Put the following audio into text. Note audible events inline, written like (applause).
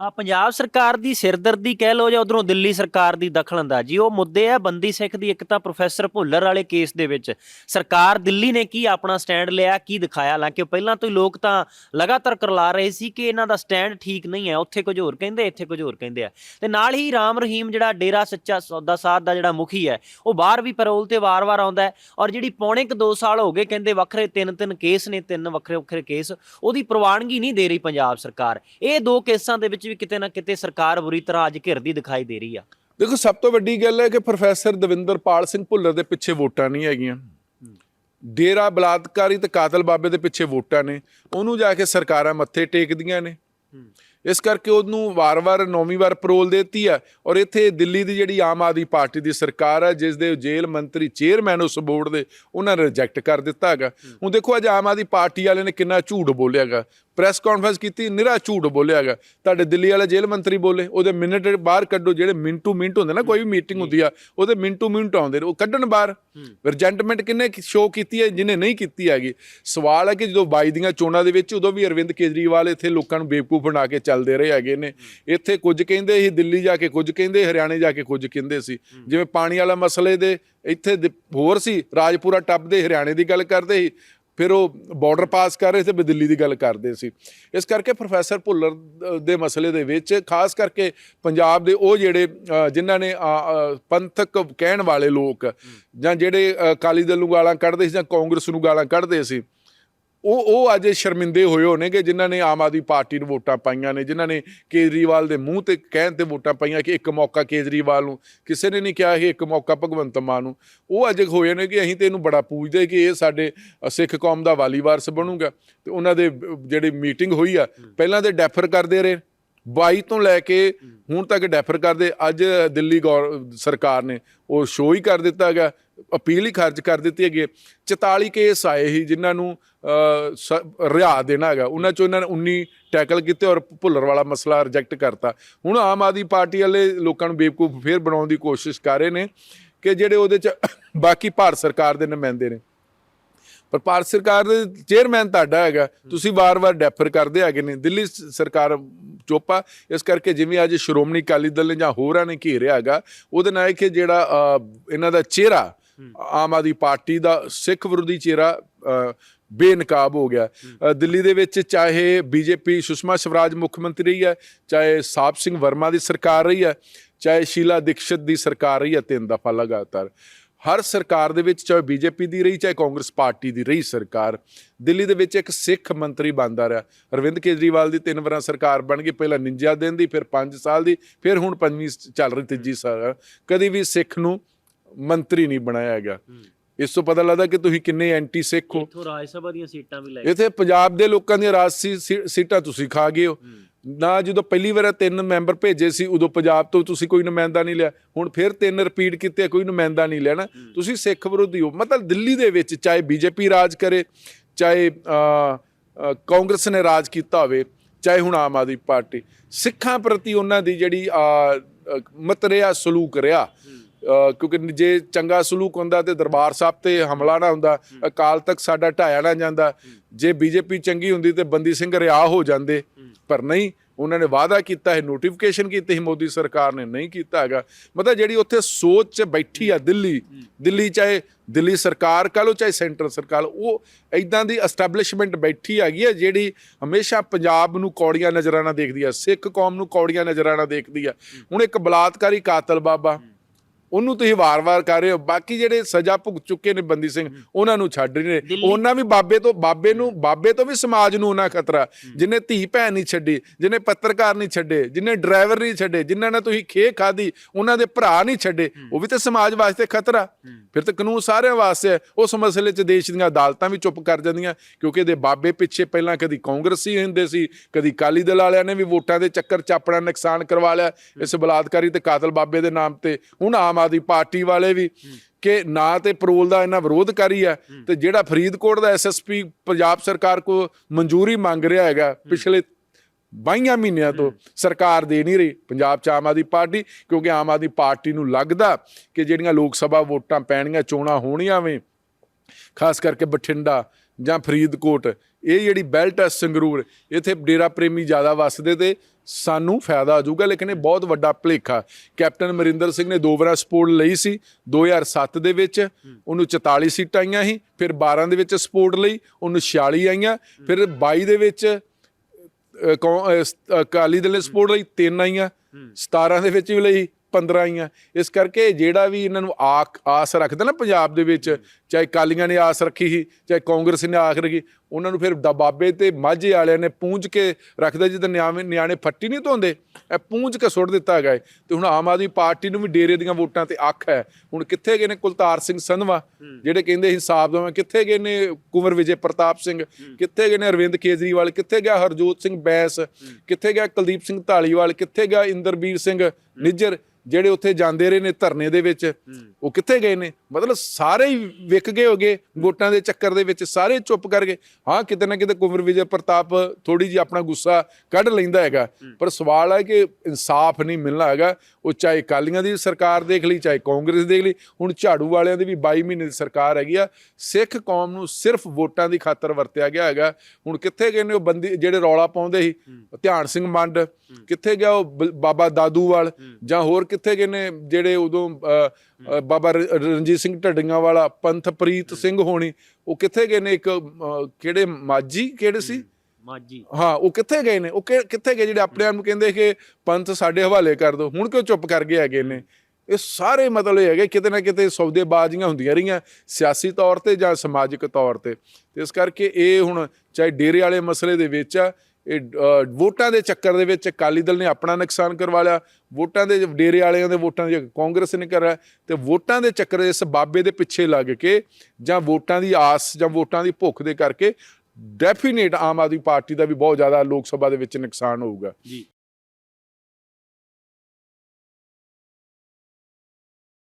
ਆ ਪੰਜਾਬ ਸਰਕਾਰ ਦੀ ਸਿਰਦਰਦੀ ਕਹਿ ਲੋ ਜਾਂ ਉਧਰੋਂ ਦਿੱਲੀ ਸਰਕਾਰ ਦੀ ਦਖਲਅੰਦਾਜ਼ੀ ਉਹ ਮੁੱਦੇ ਆ ਬੰਦੀ ਸਿੱਖ ਦੀ, ਇੱਕ ਤਾਂ ਪ੍ਰੋਫੈਸਰ ਭੁੱਲਰ ਵਾਲੇ ਕੇਸ ਦੇ ਵਿੱਚ। ਸਰਕਾਰ ਦਿੱਲੀ ਨੇ ਕੀ ਆਪਣਾ ਸਟੈਂਡ ਲਿਆ, ਕੀ ਦਿਖਾਇਆ? ਹਾਲਾਂਕਿ ਪਹਿਲਾਂ ਤੋਂ ਹੀ ਲੋਕ ਤਾਂ ਲਗਾਤਾਰ ਕਰਲਾ ਰਹੇ ਸੀ ਕਿ ਇਹਨਾਂ ਦਾ ਸਟੈਂਡ ਠੀਕ ਨਹੀਂ ਹੈ। ਉੱਥੇ ਕੁਝ ਹੋਰ ਕਹਿੰਦੇ, ਇੱਥੇ ਕੁਝ ਹੋਰ ਕਹਿੰਦੇ ਆ। ਤੇ ਨਾਲ ਹੀ ਰਾਮ ਰਹੀਮ ਜਿਹੜਾ ਡੇਰਾ ਸੱਚਾ ਸੌਦਾ ਸਾਧ ਦਾ ਜਿਹੜਾ ਮੁਖੀ ਹੈ, ਉਹ ਬਾਹਰ ਵੀ ਪੈਰੋਲ ਤੇ ਵਾਰ-ਵਾਰ ਆਉਂਦਾ ਔਰ ਜਿਹੜੀ ਪੌਣੇ ਕੁ 2 ਸਾਲ ਹੋ ਗਏ ਕਹਿੰਦੇ ਵੱਖਰੇ ਤਿੰਨ ਤਿੰਨ ਕੇਸ ਨੇ, ਤਿੰਨ ਵੱਖਰੇ ਵੱਖਰੇ ਕੇਸ, ਉਹਦੀ ਪ੍ਰਵਾਨਗੀ ਨਹੀਂ ਦੇ ਰਹੀ ਪੰਜਾਬ ਸਰਕਾਰ। ਇਹ ਦੋ ਕੇਸਾਂ ਦੇ ਵਿੱਚ ਵੀ ਕਿਤੇ ਨਾ ਕਿਤੇ ਸਰਕਾਰ ਬੁਰੀ ਤਰ੍ਹਾਂ ਅੱਜ ਘਿਰਦੀ ਦਿਖਾਈ ਦੇ ਰਹੀ ਆ। ਦੇਖੋ, ਸਭ ਤੋਂ ਵੱਡੀ ਗੱਲ ਹੈ ਕਿ ਪ੍ਰੋਫੈਸਰ ਦਵਿੰਦਰਪਾਲ ਸਿੰਘ ਭੁੱਲਰ ਦੇ ਪਿੱਛੇ ਵੋਟਾਂ ਨਹੀਂ ਹੈਗੀਆਂ। ਡੇਰਾ ਬਲਾਤਕਾਰੀ ਤੇ ਕਾਤਲ ਬਾਬੇ ਦੇ ਪਿੱਛੇ ਵੋਟਾਂ ਨੇ। ਉਹਨੂੰ ਜਾ ਕੇ ਸਰਕਾਰਾਂ ਮੱਥੇ ਟੇਕਦੀਆਂ ਨੇ। ਇਸ ਕਰਕੇ ਉਹਨੂੰ ਵਾਰ-ਵਾਰ, ਨੌਵੀਂ ਵਾਰ ਪਰੋਲ ਦਿੱਤੀ ਆ। ਔਰ ਇੱਥੇ ਦਿੱਲੀ ਦੀ ਜਿਹੜੀ ਆਮ ਆਦਮੀ ਪਾਰਟੀ ਦੀ ਸਰਕਾਰ ਹੈ ਜਿਸ ਦੇ ਜੇਲ੍ਹ ਮੰਤਰੀ ਚੇਅਰਮੈਨ ਉਸ ਬੋਰਡ ਦੇ, ਉਹਨਾਂ ਨੇ ਰਿਜੈਕਟ ਕਰ ਦਿੱਤਾ ਹੈਗਾ। ਹੁਣ ਦੇਖੋ ਅੱਜ ਆਮ ਆਦਮੀ ਪਾਰਟੀ ਵਾਲੇ ਨੇ ਕਿੰਨਾ ਝੂਠ ਬੋਲਿਆਗਾ ਪ੍ਰੈਸ ਕਾਨਫਰੰਸ ਕੀਤੀ, ਨਿਰਾ ਝੂਠ ਬੋਲਿਆਗਾ ਤੁਹਾਡੇ ਦਿੱਲੀ ਵਾਲੇ ਜੇਲ੍ਹ ਮੰਤਰੀ ਬੋਲੇ, ਉਹਦੇ ਮਿੰਟ ਬਾਹਰ ਕੱਢੋ, ਜਿਹੜੇ ਮਿੰਟ ਟੂ ਮਿੰਟ ਹੁੰਦੇ ਨਾ, ਕੋਈ ਵੀ ਮੀਟਿੰਗ ਹੁੰਦੀ ਆ, ਉਹਦੇ ਮਿੰਟ ਟੂ ਮਿੰਟ ਆਉਂਦੇ ਨੇ, ਉਹ ਕੱਢਣ ਬਾਹਰ। ਰਿਜੈਂਟਮੈਂਟ ਕਿੰਨੇ ਸ਼ੋਅ ਕੀਤੀ ਹੈ, ਜਿਹਨੇ ਨਹੀਂ ਕੀਤੀ ਹੈਗੀ। ਸਵਾਲ ਹੈ ਕਿ ਜਦੋਂ 22 ਦੀਆਂ ਚੋਣਾਂ ਦੇ ਵਿੱਚ, ਉਦੋਂ ਵੀ ਅਰਵਿੰਦ ਕੇਜਰੀਵਾਲ ਇੱਥੇ ਲੋਕਾਂ ਨੂੰ ਬੇਵਕੂਫ ਬਣਾ ਕੇ ਚੱਲ ਚੱਲਦੇ ਰਹੇ ਹੈਗੇ ਨੇ। ਇੱਥੇ ਕੁਝ ਕਹਿੰਦੇ ਸੀ ਦਿੱਲੀ ਜਾ ਕੇ ਕੁਝ ਕਹਿੰਦੇ ਹਰਿਆਣੇ ਜਾ ਕੇ ਕੁਝ ਕਹਿੰਦੇ ਸੀ। ਜਿਵੇਂ ਪਾਣੀ ਵਾਲਾ ਮਸਲੇ ਦੇ ਇੱਥੇ ਹੋਰ ਸੀ ਰਾਜਪੁਰਾ ਟੱਪ ਦੇ ਹਰਿਆਣੇ ਦੀ ਗੱਲ ਕਰਦੇ ਸੀ ਫਿਰ ਉਹ ਬਾਰਡਰ ਪਾਸ ਕਰ ਰਹੇ ਸੀ ਤੇ ਦਿੱਲੀ ਦੀ ਗੱਲ ਕਰਦੇ ਸੀ। ਇਸ ਕਰਕੇ ਪ੍ਰੋਫੈਸਰ ਭੁੱਲਰ ਦ- ਮਸਲੇ ਦੇ ਵਿੱਚ ਖਾਸ ਕਰਕੇ ਪੰਜਾਬ ਦੇ ਉਹ ਜਿਹੜੇ ਜਿਨ੍ਹਾਂ ਨੇ ਪੰਥਕ ਕਹਿਣ ਵਾਲੇ ਲੋਕ ਜਾਂ ਜਿਹੜੇ ਅਕਾਲੀ ਦਲ ਨੂੰ ਗਾਲਾਂ ਕੱਢਦੇ ਸੀ ਜਾਂ ਕਾਂਗਰਸ ਨੂੰ ਗਾਲਾਂ ਕੱਢਦੇ ਸੀ ਉਹ ਉਹ ਅੱਜ ਸ਼ਰਮਿੰਦੇ ਹੋਏ ਹੋਣੇ ਕਿ ਜਿਨ੍ਹਾਂ ਨੇ ਆਮ ਆਦਮੀ ਪਾਰਟੀ ਨੂੰ ਵੋਟਾਂ ਪਾਈਆਂ ਨੇ ਜਿਨ੍ਹਾਂ ਨੇ ਕੇਜਰੀਵਾਲ ਦੇ ਮੂੰਹ ਤੇ ਕਹਿਣ ਤੇ ਵੋਟਾਂ ਪਾਈਆਂ ਕਿ ਇੱਕ ਮੌਕਾ ਕੇਜਰੀਵਾਲ ਨੂੰ ਕਿਸੇ ਨੇ ਨਹੀਂ ਕਿਹਾ ਕਿ ਇੱਕ ਮੌਕਾ ਭਗਵੰਤ ਮਾਨ ਨੂੰ। ਉਹ ਅੱਜ ਹੋਏ ਨੇ ਕਿ ਅਸੀਂ ਤੇ ਇਹਨੂੰ ਬੜਾ ਪੂਜਦੇ ਕਿ ਇਹ ਸਾਡੇ ਸਿੱਖ ਕੌਮ ਦਾ ਵਾਲੀ ਵਾਰਸ ਬਣੂਗਾ। ਤੇ ਉਹਨਾਂ ਦੇ ਜਿਹੜੀ ਮੀਟਿੰਗ ਹੋਈ ਆ ਪਹਿਲਾਂ ਤੇ ਡੈਫਰ ਕਰਦੇ ਰਹੇ। 22 ਤੋਂ ਲੈ ਕੇ ਹੁਣ ਤੱਕ ਡੈਫਰ ਕਰਦੇ ਅੱਜ ਦਿੱਲੀ ਸਰਕਾਰ ਨੇ ਉਹ ਸ਼ੋਅ ਹੀ ਕਰ ਦਿੱਤਾ ਗਿਆ ਅਪੀਲ ਹੀ ਖਾਰਜ ਕਰ ਦਿੱਤੀ ਹੈਗੀ ਹੈ। 44 ਕੇਸ ਆਏ ਸੀ ਜਿਨ੍ਹਾਂ ਨੂੰ ਰਿਹਾ ਦੇਣਾ ਹੈਗਾ। ਉਹਨਾਂ ਚੋਂ ਇਹਨਾਂ ਨੇ 19 ਟੈਕਲ ਕੀਤੇ ਔਰ ਭੁੱਲਰ ਵਾਲਾ ਮਸਲਾ ਰਿਜੈਕਟ ਕਰਤਾ। ਹੁਣ ਆਮ ਆਦਮੀ ਪਾਰਟੀ ਵਾਲੇ ਲੋਕਾਂ ਨੂੰ ਬੇਵਕੂਫ ਫੇਰ ਬਣਾਉਣ ਦੀ ਕੋਸ਼ਿਸ਼ ਕਰ ਰਹੇ ਨੇ ਕਿ ਜਿਹੜੇ ਉਹਦੇ ਚ (coughs) ਬਾਕੀ ਭਾਰਤ ਸਰਕਾਰ ਦੇ ਨੁਮਾਇੰਦੇ ਨੇ। ਪਰ ਭਾਰਤ ਸਰਕਾਰ ਦੇ ਚੇਅਰਮੈਨ ਤੁਹਾਡਾ ਹੈਗਾ। ਤੁਸੀਂ ਵਾਰ-ਵਾਰ ਡੈਫਰ ਕਰਦੇ ਹੈਗੇ ਨੇ। ਦਿੱਲੀ ਸਰਕਾਰ ਚੋਪਾ ਇਸ ਕਰਕੇ ਜਿਵੇਂ ਅੱਜ ਸ਼੍ਰੋਮਣੀ ਅਕਾਲੀ ਦਲ ਨੇ ਜਾਂ ਹੋਰਾਂ ਨੇ ਘੇਰਿਆ ਹੈਗਾ ਉਹਦੇ ਨਾਲ ਇਹ ਕਿ ਜਿਹੜਾ ਇਹਨਾਂ ਦਾ ਚਿਹਰਾ ਆਮ ਆਦਮੀ ਪਾਰਟੀ ਦਾ ਸਿੱਖ ਵਿਰੋਧੀ ਚਿਹਰਾ ਬੇਨਕਾਬ ਹੋ ਗਿਆ। ਦਿੱਲੀ ਦੇ ਵਿੱਚ ਚਾਹੇ ਬੀਜੇਪੀ ਸੁਸ਼ਮਾ ਸਵਰਾਜ ਮੁੱਖ ਮੰਤਰੀ ਰਹੀ ਹੈ ਚਾਹੇ ਸਾਬ ਸਿੰਘ ਵਰਮਾ ਦੀ ਸਰਕਾਰ ਰਹੀ ਹੈ ਚਾਹੇ ਸ਼ੀਲਾ ਦੀਕਸ਼ਿਤ ਦੀ ਸਰਕਾਰ ਰਹੀ ਹੈ ਤਿੰਨ ਦਫਾ ਲਗਾਤਾਰ। ਹਰ ਸਰਕਾਰ ਦੇ ਵਿੱਚ ਚਾਹੇ ਬੀਜੇਪੀ ਦੀ ਰਹੀ ਚਾਹੇ ਕਾਂਗਰਸ ਪਾਰਟੀ ਦੀ ਰਹੀ ਸਰਕਾਰ ਦਿੱਲੀ ਦੇ ਵਿੱਚ ਇੱਕ ਸਿੱਖ ਮੰਤਰੀ ਬਣਦਾ ਰਿਹਾ। ਅਰਵਿੰਦ ਕੇਜਰੀਵਾਲ ਦੀ ਤਿੰਨ ਵਾਰਾਂ ਸਰਕਾਰ ਬਣ ਗਈ ਪਹਿਲਾਂ 49 ਦਿਨ ਦੀ ਫਿਰ 5 ਸਾਲ ਦੀ ਫਿਰ ਹੁਣ ਪੰਜਵੀਂ ਚੱਲ ਰਹੀ ਤੀਜੀ ਸਾਲ। ਕਦੀ ਵੀ ਸਿੱਖ ਨੂੰ ਮੰਤਰੀ ਨਹੀਂ ਬਣਾਇਆ ਹੈਗਾ। ਇਸ ਤੋਂ ਪਤਾ ਲੱਗਦਾ ਕਿ ਤੁਸੀਂ ਕਿੰਨੇ ਐਂਟੀ ਸਿੱਖ ਹੋ। ਇੱਥੋਂ ਰਾਜ ਸਭਾ ਦੀਆਂ ਸੀਟਾਂ ਵੀ ਲੈ ਇੱਥੇ ਪੰਜਾਬ ਦੇ ਲੋਕਾਂ ਦੀਆਂ ਰਾਜਸੀ ਸੀਟਾਂ ਤੁਸੀਂ ਖਾ ਗਏ ਹੋ। ਨਾ ਜਦੋਂ ਪਹਿਲੀ ਵਾਰ ਤਿੰਨ ਮੈਂਬਰ ਭੇਜੇ ਸੀ ਉਦੋਂ ਪੰਜਾਬ ਤੋਂ ਤੁਸੀਂ ਕੋਈ ਨੁਮਾਇੰਦਾ ਨਹੀਂ ਲਿਆ। ਹੁਣ ਫਿਰ ਤਿੰਨ ਰਿਪੀਟ ਕੀਤੇ ਕੋਈ ਨੁਮਾਇੰਦਾ ਨਹੀਂ ਲੈਣਾ ਤੁਸੀਂ ਸਿੱਖ ਵਿਰੋਧੀ ਹੋ। ਮਤਲਬ ਦਿੱਲੀ ਦੇ ਵਿੱਚ ਚਾਹੇ ਬੀਜੇਪੀ ਰਾਜ ਕਰੇ ਚਾਹੇ ਕਾਂਗਰਸ ਨੇ ਰਾਜ ਕੀਤਾ ਹੋਵੇ ਚਾਹੇ ਹੁਣ ਆਮ ਆਦਮੀ ਪਾਰਟੀ। ਸਿੱਖਾਂ ਪ੍ਰਤੀ ਉਹਨਾਂ ਦੀ ਜਿਹੜੀ ਮਤਰਿਆ ਸਲੂਕ ਰਿਹਾ ਕਿਉਂਕਿ ਜੇ ਚੰਗਾ ਸਲੂਕ ਹੁੰਦਾ ਤੇ ਦਰਬਾਰ ਸਾਹਿਬ ਤੇ ਹਮਲਾ ਨਾ ਹੁੰਦਾ ਅਕਾਲ ਤੱਕ ਸਾਡਾ ਢਾਇਆ ਨਾ ਜਾਂਦਾ। ਜੇ ਬੀਜੇਪੀ ਚੰਗੀ ਹੁੰਦੀ ਤੇ ਬੰਦੀ ਸਿੰਘ ਰਿਹਾ ਹੋ ਜਾਂਦੇ। ਪਰ ਨਹੀਂ ਉਹਨਾਂ ਨੇ ਵਾਅਦਾ ਕੀਤਾ ਹੈ ਨੋਟੀਫਿਕੇਸ਼ਨ ਕੀਤੀ ਸੀ ਮੋਦੀ ਸਰਕਾਰ ਨੇ ਨਹੀਂ ਕੀਤਾ ਹੈਗਾ। ਮਤਲਬ ਜਿਹੜੀ ਉੱਥੇ ਸੋਚ ਚ ਬੈਠੀ ਆ ਦਿੱਲੀ ਦਿੱਲੀ ਚਾਹੇ ਦਿੱਲੀ ਸਰਕਾਰ ਕਹ ਲਓ ਚਾਹੇ ਸੈਂਟਰ ਸਰਕਾਰ ਉਹ ਐਦਾਂ ਦੀ ਐਸਟੈਬਲਿਸ਼ਮੈਂਟ ਬੈਠੀ ਹੈਗੀ ਹੈ ਜਿਹੜੀ ਹਮੇਸ਼ਾ ਪੰਜਾਬ ਨੂੰ ਕੌੜੀਆਂ ਨਜ਼ਰਾਂ ਨਾਲ ਦੇਖਦੀ ਆ ਸਿੱਖ ਕੌਮ ਨੂੰ ਕੌੜੀਆਂ ਨਜ਼ਰਾਂ ਨਾਲ ਦੇਖਦੀ ਆ। ਹੁਣ ਇੱਕ ਬਲਾਤਕਾਰੀ ਕਾਤਲ ਬਾਬਾ ਉਹਨੂੰ ਤੁਸੀਂ ਵਾਰ-ਵਾਰ ਕਰ ਰਹੇ ਹੋ। ਬਾਕੀ ਜਿਹੜੇ ਸਜ਼ਾ ਭੁਗਤ ਚੁੱਕੇ ਨੇ ਬੰਦੀ ਸਿੰਘ ਉਹਨਾਂ ਨੂੰ ਛੱਡ ਰਹੇ ਨੇ। ਉਹਨਾਂ ਵੀ ਬਾਬੇ ਤੋਂ ਬਾਬੇ ਨੂੰ ਬਾਬੇ ਤੋਂ ਵੀ ਸਮਾਜ ਨੂੰ ਉਹਨਾਂ ਖਤਰਾ। ਜਿਨੇ ਧੀ ਭੈਣ ਨਹੀਂ ਛੱਡੀ ਜਿਨੇ ਪੱਤਰਕਾਰ ਨਹੀਂ ਛੱਡੇ ਜਿਨੇ ਡਰਾਈਵਰ ਨਹੀਂ ਛੱਡੇ ਜਿਨ੍ਹਾਂ ਨੇ ਤੁਸੀਂ ਖੇ ਖਾਦੀ ਉਹਨਾਂ ਦੇ ਭਰਾ ਨਹੀਂ ਛੱਡੇ ਉਹ ਵੀ ਤੇ ਸਮਾਜ ਵਾਸਤੇ ਖਤਰਾ। ਫਿਰ ਤਾਂ ਕਾਨੂੰਨ ਸਾਰਿਆਂ ਵਾਸਤੇ ਹੈ। ਉਸ ਮਸਲੇ 'ਚ ਦੇਸ਼ ਦੀਆਂ ਅਦਾਲਤਾਂ ਵੀ ਚੁੱਪ ਕਰ ਜਾਂਦੀਆਂ ਕਿਉਂਕਿ ਇਹਦੇ ਬਾਬੇ ਪਿੱਛੇ ਪਹਿਲਾਂ ਕਦੀ ਕਾਂਗਰਸੀ ਹੁੰਦੇ ਸੀ ਕਦੀ ਕਾਲੀ ਦਲ ਵਾਲਿਆਂ ਨੇ ਵੀ ਵੋਟਾਂ ਦੇ ਚੱਕਰ 'ਚ ਆਪਣਾ ਨੁਕਸਾਨ ਕਰਵਾ ਲਿਆ ਇਸ ਬਲਾਤਕਾਰੀ ਤੇ ਕਾਤਲ ਬਾਬੇ ਦੇ ਨਾਮ ਤੇ। ਹੁਣ ਆਮ ਆਦਮੀ ਪਾਰਟੀ ਵਾਲੇ ਵੀ ਕਿ ਨਾ ਤੇ ਪਰੋਲ ਦਾ ਇਹਨਾਂ ਵਿਰੋਧ ਕਰੀ ਹੈ। ਤੇ ਜਿਹੜਾ ਫਰੀਦਕੋਟ ਦਾ ਐਸਐਸਪੀ ਪੰਜਾਬ ਸਰਕਾਰ ਕੋ ਮਨਜ਼ੂਰੀ ਮੰਗ ਰਿਹਾ ਹੈਗਾ ਪਿਛਲੇ 22 ਮਹੀਨਿਆਂ ਤੋਂ ਸਰਕਾਰ ਦੇ ਨਹੀਂ ਰਹੀ। ਪੰਜਾਬ ਚ ਆਮ ਆਦਮੀ ਪਾਰਟੀ ਕਿਉਂਕਿ ਆਮ ਆਦਮੀ ਪਾਰਟੀ ਨੂੰ ਲੱਗਦਾ ਕਿ ਜਿਹੜੀਆਂ ਲੋਕ ਸਭਾ ਵੋਟਾਂ ਪੈਣੀਆਂ ਚੋਣਾਂ ਹੋਣੀਆਂ ਵੇ ਖਾਸ ਕਰਕੇ ਬਠਿੰਡਾ ਜਾਂ ਫਰੀਦਕੋਟ ਇਹ ਜਿਹੜੀ ਬੈਲਟ ਹੈ ਸੰਗਰੂਰ ਇੱਥੇ ਡੇਰਾ ਪ੍ਰੇਮੀ ਜ਼ਿਆਦਾ ਵੱਸਦੇ ਤੇ ਸਾਨੂੰ ਫਾਇਦਾ ਆ ਜਾਊਗਾ, ਲੇਕਿਨ ਇਹ ਬਹੁਤ ਵੱਡਾ ਭੁਲੇਖਾ। ਕੈਪਟਨ ਅਮਰਿੰਦਰ ਸਿੰਘ ਨੇ ਦੋ ਵਾਰ ਸਪੋਰਟ ਲਈ ਸੀ 2007 ਦੇ ਵਿੱਚ ਉਹਨੂੰ 44 ਸੀਟਾਂ ਆਈਆਂ ਸੀ, ਫਿਰ 12 ਦੇ ਵਿੱਚ ਸਪੋਰਟ ਲਈ, ਉਹਨੂੰ 46 ਆਈਆਂ, ਫਿਰ 22 ਦੇ ਵਿੱਚ ਕੌ- ਅਕਾਲੀ ਦਲ ਨੇ ਸਪੋਰਟ ਲਈ 3 ਆਈਆਂ 17 ਦੇ ਵਿੱਚ ਵੀ ਲਈ 15 ਆਈਆਂ। ਇਸ ਕਰਕੇ ਜਿਹੜਾ ਵੀ ਇਹਨਾਂ ਨੂੰ ਆਕ ਆਸ ਰੱਖਦਾ ਨਾ ਪੰਜਾਬ ਦੇ ਵਿੱਚ ਚਾਹੇ ਕਾਲੀਆਂ ਨੇ ਆਸ ਰੱਖੀ ਸੀ ਚਾਹੇ ਕਾਂਗਰਸ ਨੇ ਆਸ ਰੱਖੀ ਉਹਨਾਂ ਨੂੰ ਫਿਰ ਦਬਾਬੇ ਤੇ ਮਾਝੇ ਵਾਲਿਆਂ ਨੇ ਪੂੰਝ ਕੇ ਰੱਖਦਾ ਜਿੱਦਾਂ ਨਿਆਣੇ ਨਿਆਣੇ ਫੱਟੀ ਨਹੀਂ ਧੋਂਦੇ। ਇਹ ਪੂੰਝ ਕੇ ਸੁੱਟ ਦਿੱਤਾ ਹੈ। ਤੇ ਹੁਣ ਆਮ ਆਦਮੀ ਪਾਰਟੀ ਨੂੰ ਵੀ ਡੇਰੇ ਦੀਆਂ ਵੋਟਾਂ ਤੇ ਅੱਖ ਹੈ। ਹੁਣ ਕਿੱਥੇ ਗਏ ਨੇ ਕੁਲਤਾਰ ਸਿੰਘ ਸੰਧਵਾ ਜਿਹੜੇ ਕਹਿੰਦੇ ਹਿਸਾਬ ਦਵਾਂ। ਕਿੱਥੇ ਗਏ ਨੇ ਕੁੰਵਰ ਵਿਜੇ ਪ੍ਰਤਾਪ ਸਿੰਘ? ਕਿੱਥੇ ਗਏ ਨੇ ਅਰਵਿੰਦ ਕੇਜਰੀਵਾਲ? ਕਿੱਥੇ ਗਿਆ ਹਰਜੋਤ ਸਿੰਘ ਬੈਂਸ? ਕਿੱਥੇ ਗਿਆ ਕੁਲਦੀਪ ਸਿੰਘ ਢਾਲੀਵਾਲ ਕਿੱਥੇ ਗਿਆ ਇੰਦਰਬੀਰ ਸਿੰਘ ਨਿੱਜਰ? ਜਿਹੜੇ ਉੱਥੇ ਜਾਂਦੇ ਰਹੇ ਨੇ ਧਰਨੇ ਦੇ ਵਿੱਚ ਉਹ ਕਿੱਥੇ ਗਏ ਨੇ? ਮਤਲਬ ਸਾਰੇ ਹੀ ਵਿਕ ਗਏ ਹੋਗੇ ਵੋਟਾਂ ਦੇ ਚੱਕਰ ਦੇ ਵਿੱਚ ਸਾਰੇ ਚੁੱਪ ਕਰ ਗਏ। ਹਾਂ ਕਿਤੇ ਨਾ ਕਿਤੇ ਕੁੰਵਰ ਵਿਜੇ ਪ੍ਰਤਾਪ ਥੋੜੀ ਜੀ ਆਪਣਾ ਗੁੱਸਾ ਕੱਢ ਲੈਂਦਾ ਹੈਗਾ। ਪਰ ਸਵਾਲ ਹੈ ਕਿ ਇਨਸਾਫ ਨਹੀਂ ਮਿਲਣਾ ਹੈਗਾ। ਉਹ ਚਾਹੇ ਕਾਲੀਆਂ ਦੀ ਸਰਕਾਰ ਦੇਖ ਲਈ ਚਾਹੇ ਕਾਂਗਰਸ ਦੇਖ ਲਈ ਹੁਣ ਝਾੜੂ ਵਾਲਿਆਂ ਦੀ ਵੀ 22 ਮਹੀਨੇ ਦੀ ਸਰਕਾਰ ਹੈਗੀ ਆ ਸਿੱਖ ਕੌਮ ਨੂੰ ਸਿਰਫ ਵੋਟਾਂ ਦੀ ਖਾਤਰ ਵਰਤਿਆ ਗਿਆ ਹੈਗਾ। ਹੁਣ ਕਿੱਥੇ ਗਏ ਨੇ ਉਹ ਬੰਦੀ ਜਿਹੜੇ ਰੌਲਾ ਪਾਉਂਦੇ ਸੀ ਧਿਆਨ ਸਿੰਘ ਮੰਡ ਕਿੱਥੇ ਗਿਆ ਉਹ ਬਾਬਾ ਦਾਦੂਵਾਲ ਜਾਂ ਹੋਰ ਕਿੱਥੇ ਗਏ ਨੇ ਜਿਹੜੇ ਉਦੋਂ ਬਾਬਾ ਰਣਜੀਤ ਸਿੰਘ ਢੱਡੀਆਂ ਵਾਲਾ ਪੰਥਪ੍ਰੀਤ ਸਿੰਘ ਹੋਣੀ ਉਹ ਕਿੱਥੇ ਗਏ ਨੇ ਇੱਕ ਕਿਹੜੇ ਮਾਜੀ ਕਿਹੜੇ ਸੀ? ਮਾਜੀ ਹਾਂ ਉਹ ਕਿੱਥੇ ਗਏ ਨੇ? ਉਹ ਕਿ- ਕਿੱਥੇ ਗਏ ਜਿਹੜੇ ਆਪਣੇ ਆਪ ਨੂੰ ਕਹਿੰਦੇ ਕਿ ਪੰਥ ਸਾਡੇ ਹਵਾਲੇ ਕਰ ਦਿਓ ਹੁਣ ਕਿਉਂ ਚੁੱਪ ਕਰ ਗਏ ਹੈਗੇ ਨੇ? ਇਹ ਸਾਰੇ ਮਤਲਬ ਇਹ ਹੈਗੇ ਕਿਤੇ ਨਾ ਕਿਤੇ ਸੌਦੇਬਾਜ਼ੀਆਂ ਹੁੰਦੀਆਂ ਰਹੀਆਂ ਸਿਆਸੀ ਤੌਰ ਤੇ ਜਾਂ ਸਮਾਜਿਕ ਤੌਰ ਤੇ। ਤੇ ਇਸ ਕਰਕੇ ਇਹ ਹੁਣ ਚਾਹੇ ਡੇਰੇ ਵਾਲੇ ਮਸਲੇ ਦੇ ਵਿੱਚ ਆ ਇਹ ਅ, ਵੋਟਾਂ ਦੇ ਚੱਕਰ ਦੇ ਵਿੱਚ ਅਕਾਲੀ ਦਲ ਨੇ ਆਪਣਾ ਨੁਕਸਾਨ ਕਰਵਾ ਲਿਆ ਵੋਟਾਂ ਦੇ ਡੇਰੇ ਵਾਲਿਆਂ ਦੇ ਵੋਟਾਂ ਦੇ ਕਾਂਗਰਸ ਨੇ ਕਰਿਆ ਤੇ ਵੋਟਾਂ ਦੇ ਚੱਕਰ ਇਸ ਬਾਬੇ ਦੇ ਪਿੱਛੇ ਲੱਗ ਕੇ ਜਾਂ ਵੋਟਾਂ ਦੀ ਆਸ ਜਾਂ ਵੋਟਾਂ ਦੀ ਭੁੱਖ ਦੇ ਕਰਕੇ ਡੈਫੀਨੇਟ ਆਮ ਆਦਮੀ ਪਾਰਟੀ ਦਾ ਵੀ ਬਹੁਤ ਜ਼ਿਆਦਾ ਲੋਕ ਸਭਾ ਦੇ ਵਿੱਚ ਨੁਕਸਾਨ ਹੋਊਗਾ। ਜੀ।